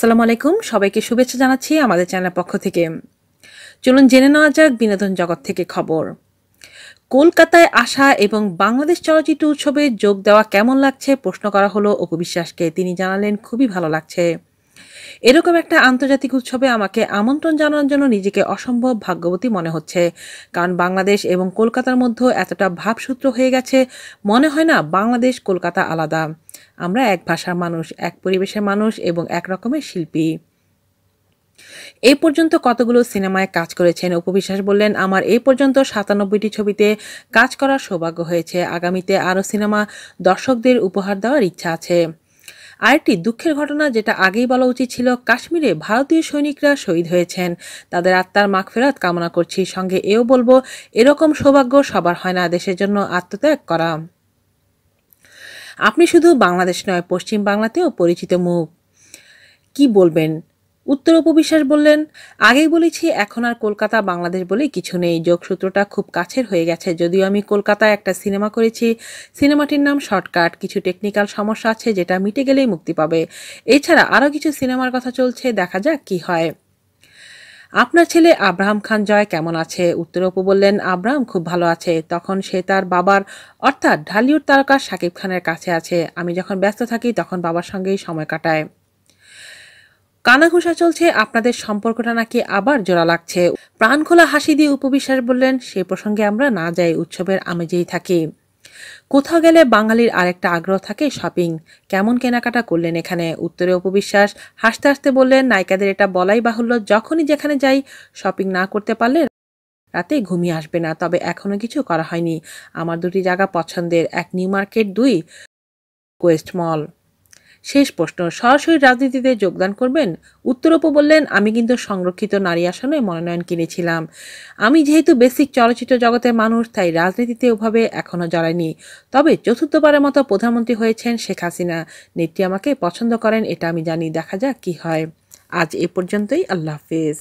আসসালামু আলাইকুম। সবাইকে শুভেচ্ছা জানাচ্ছি আমাদের চ্যানেলের পক্ষ থেকে। চলুন জেনে নেওয়া যাক বিনোদন জগৎ থেকে খবর। কলকাতায় আসা এবং বাংলাদেশ চলচ্চিত্র উৎসবে যোগ দেওয়া কেমন লাগছে প্রশ্ন করা হলো অপু বিশ্বাসকে। তিনি জানালেন, খুবই ভালো লাগছে। এরকম একটা আন্তর্জাতিক উৎসবে আমাকে আমন্ত্রণ জানানোর জন্য নিজেকে অসম্ভব ভাগ্যবতী মনে হচ্ছে। কারণ বাংলাদেশ এবং কলকাতার মধ্যে এতটা ভাবসূত্র হয়ে গেছে, মনে হয় না বাংলাদেশ, কলকাতা আলাদা। আমরা এক ভাষার মানুষ, এক পরিবেশের মানুষ এবং এক রকমের শিল্পী। এই পর্যন্ত কতগুলো সিনেমায় কাজ করেছেন? উপবিশ্বাস বললেন, আমার এই পর্যন্ত সাতানব্বইটি ছবিতে কাজ করার সৌভাগ্য হয়েছে। আগামীতে আরও সিনেমা দর্শকদের উপহার দেওয়ার ইচ্ছা আছে। আরেকটি দুঃখের ঘটনা যেটা আগেই বলা উচিত ছিল, কাশ্মীরে ভারতীয় সৈনিকরা শহীদ হয়েছেন। তাদের আত্মার মাগফেরাত কামনা করছি। সঙ্গে এও বলব, এরকম সৌভাগ্য সবার হয় না দেশের জন্য আত্মত্যাগ করা। আপনি শুধু বাংলাদেশ নয়, পশ্চিম বাংলাতেও পরিচিত মুখ। কি বলবেন? উত্তর উপবিশ্বাস বললেন, আগেই বলেছি, এখন আর কলকাতা বাংলাদেশ বলে কিছু নেই। যোগসূত্রটা খুব কাছের হয়ে গেছে। যদিও আমি কলকাতায় একটা সিনেমা করেছি, সিনেমাটির নাম শর্টকাট। কিছু টেকনিক্যাল সমস্যা আছে যেটা মিটে গেলেই মুক্তি পাবে। এছাড়া আরও কিছু সিনেমার কথা চলছে, দেখা যাক কি হয়। আপনার ছেলে আব্রাহাম খান জয় কেমন আছে? উত্তর অপু বললেন, আব্রাহাম খুব ভালো আছে। তখন সে তার বাবার, অর্থাৎ ঢালিউড তারকা শাকিব খানের কাছে আছে। আমি যখন ব্যস্ত থাকি, তখন বাবার সঙ্গেই সময় কাটায়। কানাঘুষা চলছে, আপনাদের সম্পর্কটা নাকি আবার জোড়া লাগছে। প্রাণ খোলা হাসি দিয়ে উপবিশ্বাস বললেন, সে প্রসঙ্গে আমরা না যাই উৎসবের আমেজেই থাকি। কোথাও গেলে বাঙালির আরেকটা আগ্রহ থাকে শপিং। কেমন কেনাকাটা করলেন এখানে? উত্তরে উপবিশ্বাস হাসতে হাসতে বললেন, নায়িকাদের এটা বলাই বাহুল্য, যখনই যেখানে যাই শপিং না করতে পারলে রাতে ঘুমিয়ে আসবে না, তবে এখনও কিছু করা হয়নি। আমার দুটি জায়গা পছন্দের, এক নিউ মার্কেট, দুই কোয়েস্ট মল। শেষ প্রশ্ন, সরাসরি রাজনীতিতে যোগদান করবেন? উত্তরূপ বললেন, আমি কিন্তু সংরক্ষিত নারী আসনে মনোনয়ন কিনেছিলাম। আমি যেহেতু বেসিক চলচ্চিত্র জগতের মানুষ, তাই রাজনীতিতে ওভাবে এখনও জড়ায়নি তবে চতুর্থবারের মতো প্রধানমন্ত্রী হয়েছেন শেখ হাসিনা। নেত্রী আমাকে পছন্দ করেন, এটা আমি জানি। দেখা যাক কি হয়। আজ এ পর্যন্তই, আল্লাহ হাফিজ।